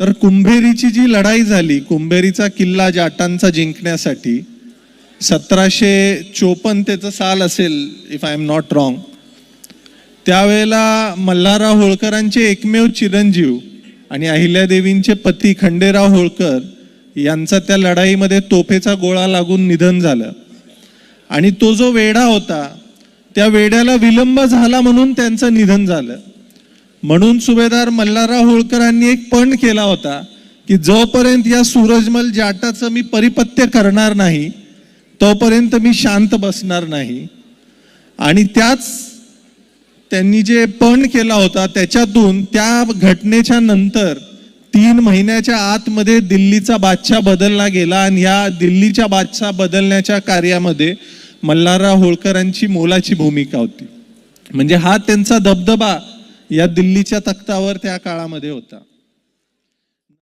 तर कुंभेरीची जी लढाई झाली कुंभेरीचा किल्ला जाटांचा जिंकण्यासाठी सतराशे चोपन्न त्याचं साल असेल if I am not wrong त्यावेळेला मल्हारराव होळकरांचे एकमेव चिरंजीव आणि अहिल्यादेवींचे पती खंडेराव होळकर यांचा त्या लढाईमध्ये तोफेचा गोळा लागून निधन झालं. आणि तो जो वेढा होता त्या वेड्याला विलंब झाला म्हणून त्यांचं निधन झालं. म्हणून सुभेदार मल्हारराव होळकरांनी एक पण केला होता की जोपर्यंत या सूरजमल जाटाचं मी परिपत्य करणार नाही तोपर्यंत मी शांत बसणार नाही. आणि त्याच त्यांनी जे पण केला होता त्याच्यातून त्या घटनेच्या नंतर तीन महिन्याच्या आतमध्ये दिल्लीचा बादशाह बदलला गेला आणि या दिल्लीच्या बादशाह बदलण्याच्या कार्यामध्ये मल्हारराव होळकरांची मोलाची भूमिका होती. म्हणजे हा त्यांचा दबदबा या दिल्लीच्या तख्तावर त्या काळामध्ये होता.